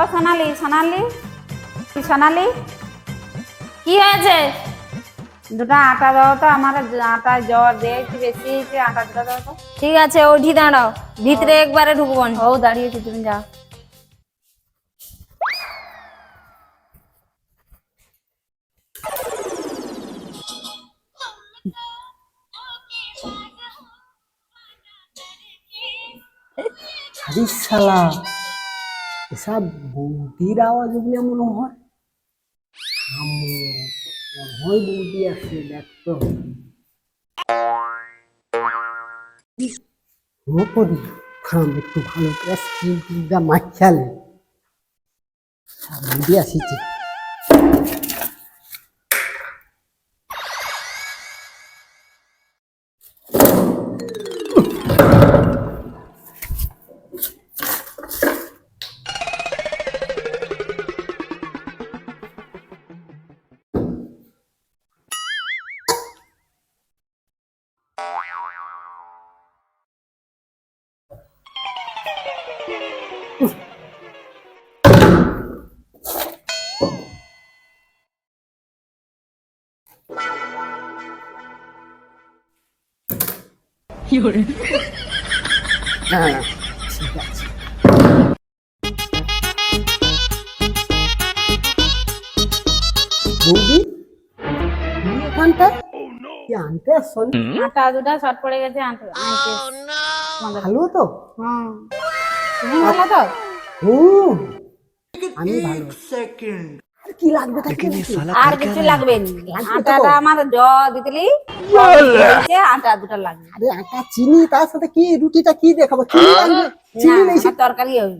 ও সোনালি সোনালি? কি সোনালি? কি হয়েছে? দুটো আটা দাও তো আমার আটা জ্বর দিয়েছি বেশি হয়েছে আটা দুটো দাও তো। ঠিক আছে ওঠি দাঁড়াও। ভিতরে একবারে ঢুকবো। ও দাঁড়িয়েছি তুমি যাও। শালা এসব বৌদির আওয়াজ বলে মনে হয়? বৌদি আসছে দেখতো ও থাম একটু ভালো করে স্কিনটা মাখালে বৌদি আসিছে। ঠিক আছে বৌদি? তুমি কি আনতে আসছো? আটা দুটো শর্ট পড়ে গেছে আনতে আনতে ভালো তো? তুমি ভালো তো? হুম। আমি ভালো। আর কি লাগবে আর কিছু লাগবে না। আটাটা আমার দিতলি হয়েছে, আটা দুটো লাগবে। আরে আটা চিনি তার সাথে কি রুটিটা কি দেখাবো? চিনি লাগবে? চিনি না, নেই আমার তরকারি হবে।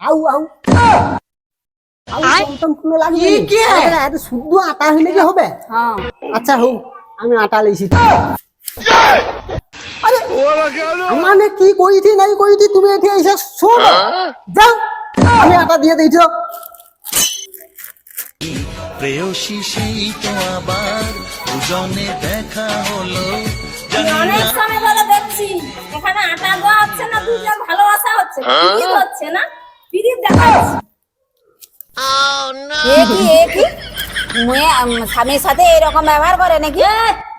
আউ আউ। আউ টমটম কোনো লাগবে না। আরে, আরে শুদ্ধ আটা হইলে কি হবে? হ্যাঁ। আচ্ছা হোক আমি আটা আরে মানে কি কইছি নাই কইছি তুমি এটি এসে শোনো। যাও আমি আটা দিয়ে দিয়েছি প্রেয়সী সেই তো আবার দুজনে দেখা হলো। অনেক সময় ধরে দেখছি এখানে আটা দেওয়া হচ্ছে না দুজন ভালোবাসা হচ্ছে। হচ্ছে না পিরিত কি কি? আম, স্বামীর সাথে এরকম ব্যবহার করে নাকি?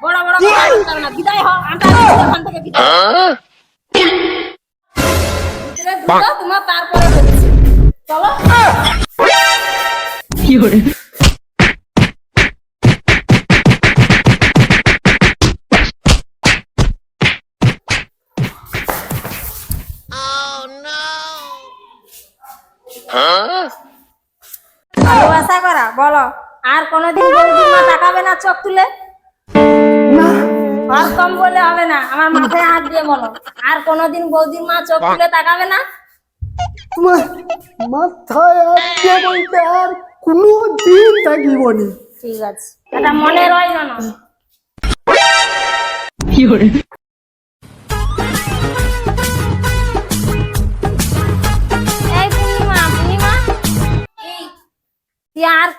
বড় বড় কথা বলতে হবে না। বিদায় হ আটা এখান থেকে বিদায়। তোমার তারপরে চলো। ভালোবাসা করা বলো। আর কোনোদিন বৌদির মা তাকাবে না চোখ তুলে? আর কম বলে হবে না আমার মাথায় হাত দিয়ে বলো। আর কোনোদিন বৌদির মা চোখ তুলে তাকাবে না? তোমার মাথায় বলতে আর থাকিবনি ঠিক আছে। এটা মনে রয় না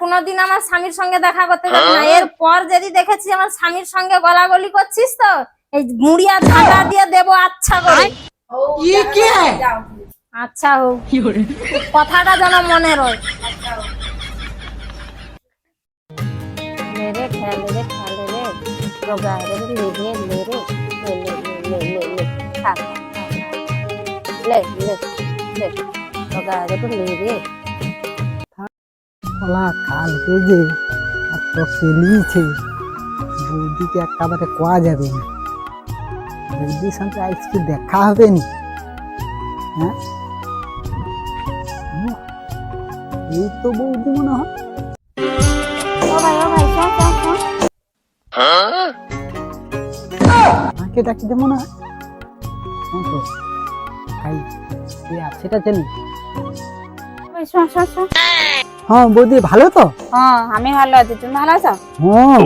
কোনোদিন আমার স্বামীর সঙ্গে দেখা করতে যাবি না। এরপর যদি দেখেছি আমার স্বামীর সঙ্গে গলাগলি করছিস তো এই মুড়িয়া ধাঁধা দিয়ে দেবো আচ্ছা করে। আচ্ছা হোক। কথাটা যেন মনে রয়। আচ্ছা রে খেলে রে খেলে রে। রোগা রে লে রে লে রে লে লে লে লে লে খা লে লে লে। রোগা রে লে রে। শালা কালকে যে এত খেলিয়েছে বৌদিকে একেবারে কোয়া যাবে না। বৌদির সঙ্গে আজকে দেখা হবে নি? হ্যাঁ? এই তো বৌদি মনে হয়। আমাকে ডাকিতে মনে হয়। ভাই সেটা জানি। হ্যাঁ বৌদি ভালো তো? হ্যাঁ আমি ভালো আছি। তুমি ভালো আছো? হ্যাঁ।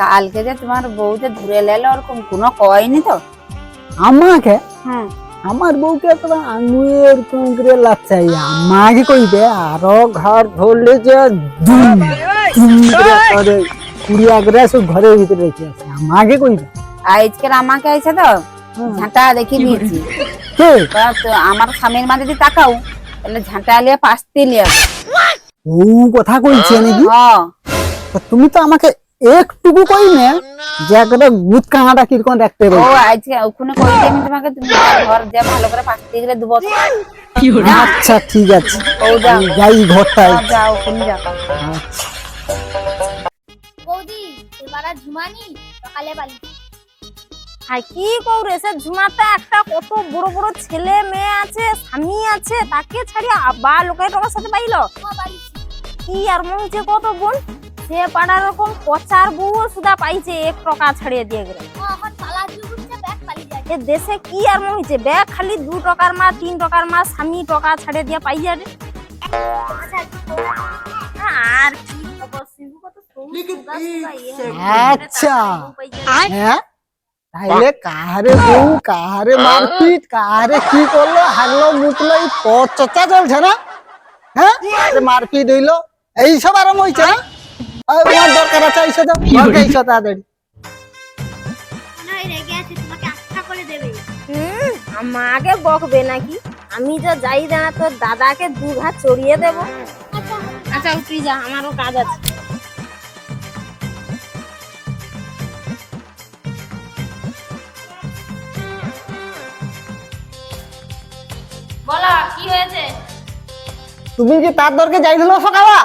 কালকে যে তোমার বউ যে ঘুরে লেলো ওরকম কোনো কয়নি তো? আমাকে? হুম। আমার বউকে তো আঙুয়ে এরকম করে লাচাই আমাকে কইবে? আরও ঘর ধরলে যে দুম দুম করে কুড়িয়া করে সব ঘরের ভিতরে রেখে আছে। আমাকে কইবে? আজকাল আমাকে আইছে তো? ঝাঁটা দেখি দিয়েছি। আমার স্বামীর মাঝে যদি তাকাও তাহলে ঝাঁটা লিয়ে পাঁচটি লিয়ে ও কথা কইছে নাকি? হ্যাঁ তুমি তো আমাকে একটুকু কই না যে একটা গুদ কাঁটা কীরকম দেখতে ও আজকে ওখানে কই আমি তোমাকে তুমি ঘর যে ভালো করে গেলে দেবো আচ্ছা ঠিক আছে। ও যাও। যাই ঘরটায়। যাও ওখানে যাও। আচ্ছা। বৌদি এবার আর ঝুমানি সকালে হাই কি কৌরে সে ঝুমাতে একটা কত বড় বড় ছেলে মেয়ে আছে স্বামী আছে তাকে ছাড়িয়ে আবার লোকের টাকার সাথে পাইলো বাড়ি কি আর মনে কত বোন সে পাড়ার রকম পচার বউ সুদা পাইছে এক টাকা ছাড়িয়ে দিয়ে গেলে। এ দেশে কি আর মনে হচ্ছে? ব্যাগ খালি দু টাকার মা তিন টাকার মা স্বামী টাকা ছাড়িয়ে দিয়ে পাই যাবে। আর কি খবর শিবু? কত সরু সুদা সুদা আচ্ছা। হ্যাঁ? তাইলে কাহারে বউ কাহারে মারপিট কাহারে কি করল? হারলো মুতলো এই চর্চা চলছে না হ্যাঁ? মারপিট হইল। না? আর তোমার দরকার আছে এইসব দাও ঘরকে এইসব তাড়াতাড়ি। আচ্ছা আমাকে বকবে নাকি? আমি যে যাই না তোর দাদাকে দু ঘাট চড়িয়ে দেবো। আচ্ছা আচ্ছা তুই যা আমারও কাজ আছে। বলো কি হয়েছে? তুমি কি তার দরকে যাইছিল সকালা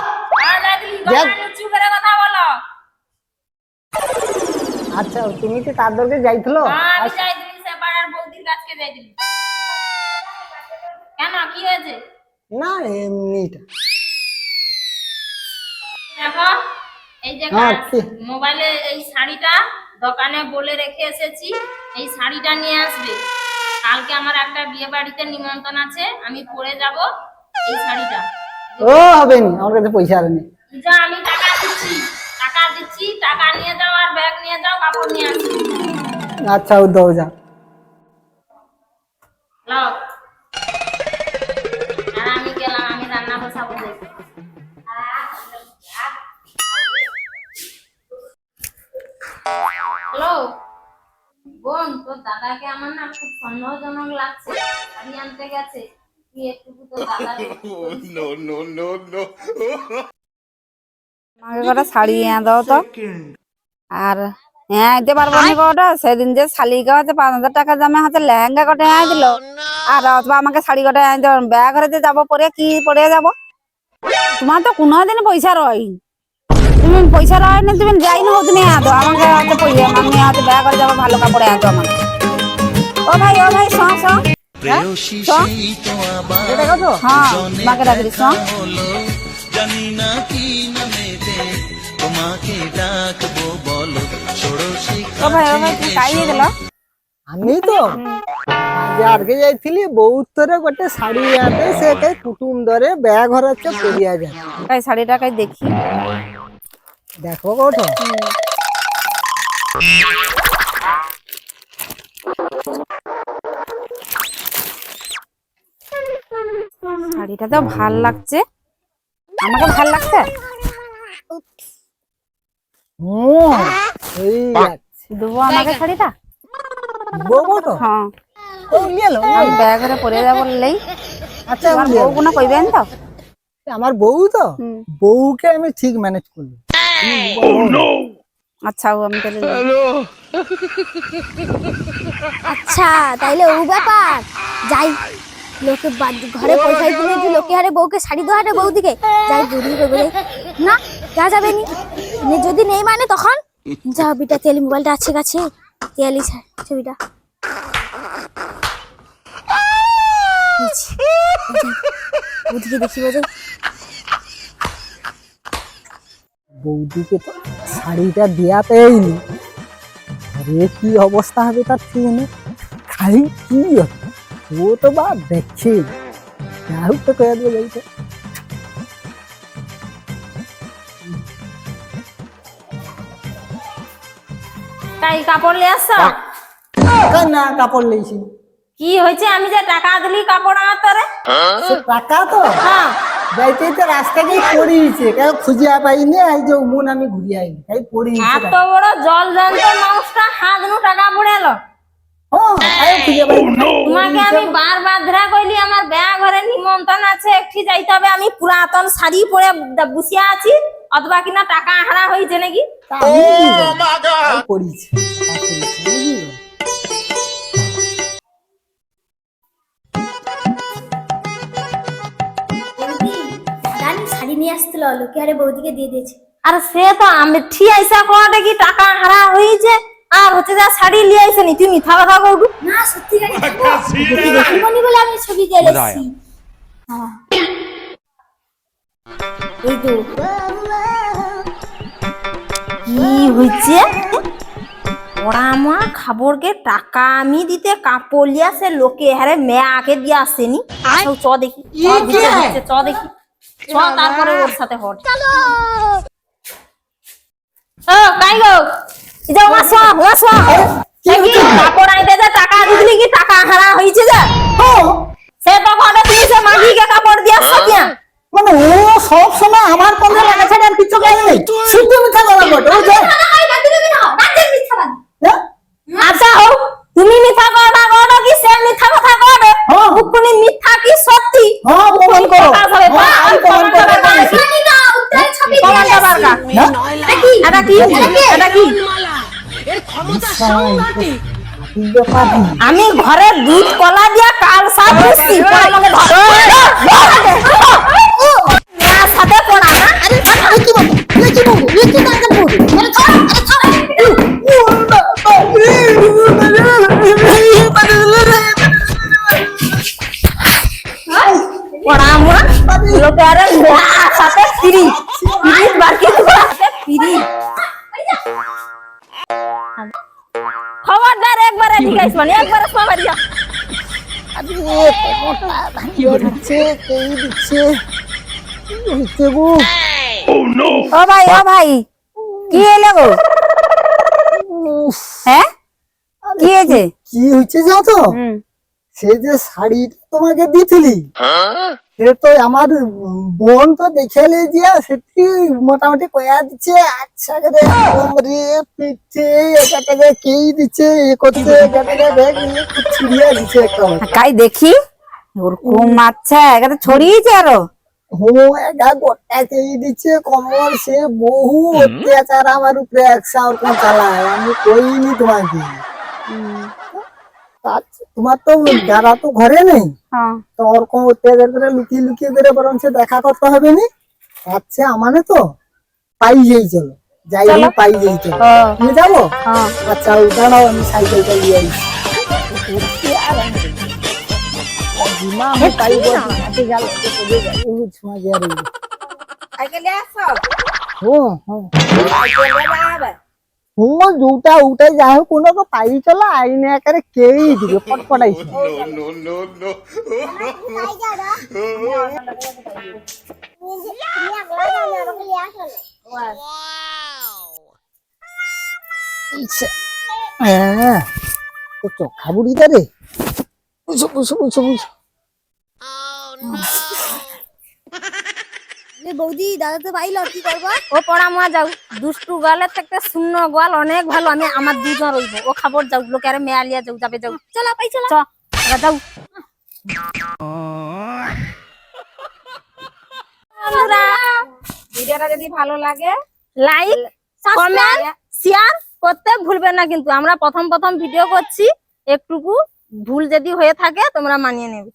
আচ্ছা তুমি কি তার দরকে যাইছিল আমি যাই সে পাড়ার বৌদির কাছকে যাই কেন কি হয়েছে? না এমনিটা। দেখো এই যে হ্যাঁ, মোবাইলে এই শাড়িটা দোকানে বলে রেখে এসেছি এই শাড়িটা নিয়ে আসবে। কালকে আমার একটা বিয়ে বাড়িতে নিমন্ত্রণ আছে আমি পরে যাব এই শাড়িটা। ও হবে নি আমার কাছে পয়সা আর নেই। যা আমি টাকা দিচ্ছি টাকা দিচ্ছি টাকা নিয়ে যাও আর ব্যাগ নিয়ে যাও কাপড় নিয়ে আসবে আচ্ছা ও দাও যা। লাও। আর আমি গেলাম আমি রান্না বসাবো। হ্যালো বোন তোর দাদাকে আমার না খুব সন্দেহজনক লাগছে। শাড়ি আনতে গেছে। তুই একটু তোর দাদা no, no, no, no. আমাকে কটা শাড়ি এনে দাও তো। আর হ্যাঁ দিতে পারব না কটা সেদিন যে শালি গাছে পাঁচ হাজার টাকা দামে হাতে লেহেঙ্গা কটে এনে দিল। আর অথবা আমাকে শাড়ি কটে এনে দিল। ব্যাগ ঘরে যে যাব পরে কি পরে যাব? তোমার তো কোনোদিন পয়সা রয় তুমি পয়সা রয় না তুমি যাই না নিয়ে আদো আমাকে হাতে পয়সা আমি হাতে ব্যাগ ঘরে যাব ভালো কাপড়ে আমাকে। ও ভাই ও ভাই শোন শোন। হ্যাঁ মাকে শোন। জানি না কি তোমাকে ডাকবো বলো ষোড়শী আমি তো আজকে যাইছিলি বহুত তোরে গোটে শাড়ি আতে সে কে কুটুম ধরে ব্যাগ হরাচ্ছে পরিয়া যায়। কাই শাড়িটা কাই দেখি। দেখো কোঠ শাড়িটা তো ভালো লাগছে। আমাকে ভালো লাগছে? দেবো আমাকে শাড়িটা? বউ তো? হ্যাঁ। ও নিয়ে লো আমি ব্যাগরে পরে যাব বললেই। আচ্ছা নিয়ে বউ লো। কোনো কইবেন তো? আমার বউ তো। বউকে আমি ঠিক ম্যানেজ করব। আচ্ছা ও আমি তাহলে আচ্ছা তাইলে ও ব্যাপার। যাই। লোকে ঘরে পয়সা দিলে যে লোকে হারে বউকে শাড়ি দেওয়া হারে বৌদিকে। যাই বুড়ি যাই। না যা যাবে নি। যদি নেই মানে তখন? যা বিটা, তেলি মোবাইলটা আছে কাছে। তেলি ছবিটা। বৌদিকে বৌদিকে তো শাড়িটা আরে, কি অবস্থা হবে তার ঠিক খালি কি? ও তো বা দেখছে। যা হোক তো কয়ে দেবো যাইতে তাই কাপড় নিয়ে আসছো? না কাপড় লেছি কি হয়েছে? আমি যে টাকা দিলি কাপড় আমার তোরে? টাকা তো? হ্যাঁ। যাইতে তো রাস্তা গিয়ে পড়িয়েছে। কেন খুঁজিয়া পাইনি এই যে মন আমি ঘুরিয়ে আইনি। তাই পড়িয়েছে এত বড় জল জন্ত মানুষটা হাত নু টাকা পড়ে এলো। হ্যাঁ খুঁজে পাই তোমাকে আমি বারবার ধরা কইলি আমার বেয়া ঘরে নিমন্ত্রণ আছে একটি যাইতে হবে। আমি পুরাতন শাড়ি পরে বসিয়া আছি অথবা কিনা টাকা হারা নাকি? করিছি শাড়ি নিয়ে আসছিল লোকে আরে বৌদিকে দিয়ে দিয়েছে। আর সে তো আমি ঠিক আইসা কোয়াটা কি টাকা হারা হয়েছে আর হচ্ছে যা শাড়ি লিয়ে আইছে নি তুই মিথ্যা কথা না সত্যি বলে আমি ছবি দিয়ে এসেছি। এই তো। কি হইছে? ওরা খাবরকে টাকা আমি দিতে কাপড় লিয়া সে লোকে হারে মেয়া আগে দিয়ে আসেনি চ দেখি। চ দেখি। চ তারপরে ওর সাথে হট। ও কাই গো। যে ওমা শোয়া ওমা শোয়া সে। কি কাপড় আইতে যে টাকা দিলি কি টাকা হারা হইছে যে? সে তো ঘরে তুমি সে মাগিকে কাপড় আসছো মানে ও সব সময় আমার কথা লাগা আর কিছু করে নেই। শুদ্ধ মিথ্যা কথা বলে ও যে হ্যাঁ? আচ্ছা হোক তুমি মিথ্যা কথা কও কি সে মিথ্যা কথা কবে হ্যাঁ। মিথ্যা কি সত্যি? হ্যাঁ প্রমাণ করো। প্রকাশ হবে। হ্যাঁ, আমি প্রমাণ করতে পারছি প্রমাণটা এটা কি? এটা কি? এই ব্যাপার কি? আমি ঘরে দুধ কলা দিয়া কাল সাপ আমাকে ধরো মেয়ের সাথে পড়া না পড়া আমরা লোকের মেয়ের সাথে বাকি সাথে ঠিক আছে মানে একবারে সবাই যা কি দিচ্ছে কে দিচ্ছে? কি হচ্ছে গো? ও ভাই ও ভাই কি এলো গো? হ্যাঁ? কি হয়েছে? কি হচ্ছে জানো তো? সে যে শাড়িটা তোমাকে দিছিলি। সে তো আমার বোন তো দেখেলে যে সেটি মোটামুটি কয়া দিচ্ছে আচ্ছা করে কোমরে পিঠে এটাকে কেই দিচ্ছে এ করছে ছিড়িয়ে দিচ্ছে একটা কাই দেখি? ওরকম আচ্ছা ছড়িয়েছে আরও। হো গোটা কেই দিচ্ছে সে বহু অত্যাচার আমার উপরে ওরকম চালায় আমি কইনি তোমাকে। আচ্ছা, তোমার তো যারা তো ঘরে নেই হ্যাঁ। তো ওরকম অত্যাচার করে লুকিয়ে লুকিয়ে করে বরং সে দেখা করতে হবে নি? আচ্ছা আমানে তো পাই যাই চলো যাই হোক পাই যাই চলো। তুমি যাব? হ্যাঁ। আচ্ছা দাঁড়াও আমি সাইকেলটা নিয়ে আইছি আমি গিয়ে আর ও হ্যাঁ ও দুটা উঠে যাই হোক কোনো তো পাই চলো আইনে একারে কেই দিবে পটপটাইছে ইচ্ছা। হ্যাঁ তো চোখা বৌদি দাদা তো পাইলো কি করব? ও পড়া মা যাও। দুষ্টু গালের থেকে শূন্য গোয়াল অনেক ভালো আমি আমার দুজন রইব। ও খাবার যাও লোকে আরে মেয়ালিয়া যাও যাবে যাও। চলো পাই চলো। যাও। ভিডিওটা যদি ভালো লাগে লাইক কমেন্ট শেয়ার করতে ভুলবেন না কিন্তু। আমরা প্রথম প্রথম ভিডিও করছি। একটুকু ভুল যদি হয়ে থাকে তোমরা মানিয়ে নেবে।